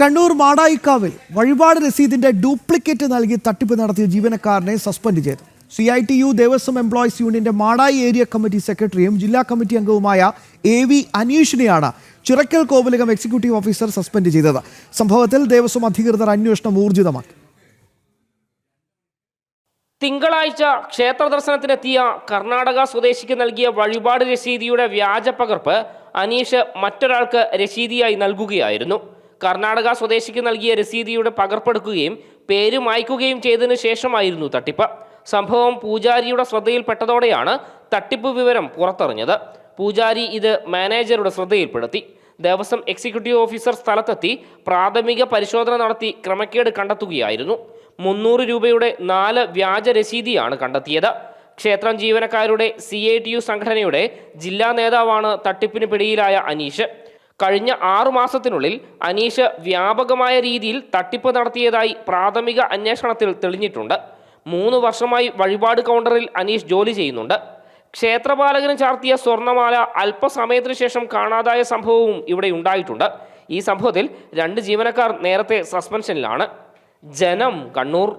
കണ്ണൂർ മാടായിക്കാവിൽ വഴിപാട് രസീതിന്റെ ഡ്യൂപ്ലിക്കേറ്റ് നൽകി തട്ടിപ്പ് നടത്തിയ ജീവനക്കാരനെ സസ്പെൻഡ് ചെയ്തു. C I T U Devaswom employees യൂണിയന്റെ മാടായി ഏരിയ കമ്മിറ്റി സെക്രട്ടറിയും ജില്ലാ കമ്മിറ്റി അംഗവുമായ A V അനീഷിനെയാണ് Chirakkal Kovilakam executive officer suspend ചെയ്തത്. സംഭവത്തിൽ ദേവസ്വം അധികൃതർ അന്വേഷണം ഊർജിതമാക്കി. തിങ്കളാഴ്ച ക്ഷേത്ര ദർശനത്തിനെത്തിയ കർണാടക സ്വദേശിക്ക് നൽകിയ വഴിപാട് രസീതിയുടെ വ്യാജ പകർപ്പ് അനീഷ് മറ്റൊരാൾക്ക് രസീതിയായി നൽകുകയായിരുന്നു. കർണാടക സ്വദേശിക്ക് നൽകിയ രസീതിയുടെ പകർപ്പെടുക്കുകയും പേര് മായ്ക്കുകയും ചെയ്തതിനു ശേഷമായിരുന്നു തട്ടിപ്പ്. സംഭവം പൂജാരിയുടെ ശ്രദ്ധയിൽപ്പെട്ടതോടെയാണ് തട്ടിപ്പ് വിവരം പുറത്തറിഞ്ഞത്. പൂജാരി ഇത് മാനേജറുടെ ശ്രദ്ധയിൽപ്പെടുത്തി. ദേവസ്വം എക്സിക്യൂട്ടീവ് ഓഫീസർ സ്ഥലത്തെത്തി പ്രാഥമിക പരിശോധന നടത്തി ക്രമക്കേട് കണ്ടെത്തുകയായിരുന്നു. മുന്നൂറ് രൂപയുടെ നാല് വ്യാജ രസീതിയാണ് കണ്ടെത്തിയത്. ക്ഷേത്രം ജീവനക്കാരുടെ സി ഐ ടി യു സംഘടനയുടെ ജില്ലാ നേതാവാണ് തട്ടിപ്പിന് പിടിയിലായ അനീഷ്. കഴിഞ്ഞ ആറു മാസത്തിനുള്ളിൽ അനീഷ് വ്യാപകമായ രീതിയിൽ തട്ടിപ്പ് നടത്തിയതായി പ്രാഥമിക അന്വേഷണത്തിൽ തെളിഞ്ഞിട്ടുണ്ട്. മൂന്ന് വർഷമായി വഴിപാട് കൗണ്ടറിൽ അനീഷ് ജോലി ചെയ്യുന്നുണ്ട്. ക്ഷേത്രപാലകന് ചാർത്തിയ സ്വർണമാല അല്പസമയത്തിനു ശേഷം കാണാതായ സംഭവവും ഇവിടെ ഉണ്ടായിട്ടുണ്ട്. ഈ സംഭവത്തിൽ രണ്ട് ജീവനക്കാർ നേരത്തെ സസ്പെൻഷനിലാണ്. ജനം കണ്ണൂർ.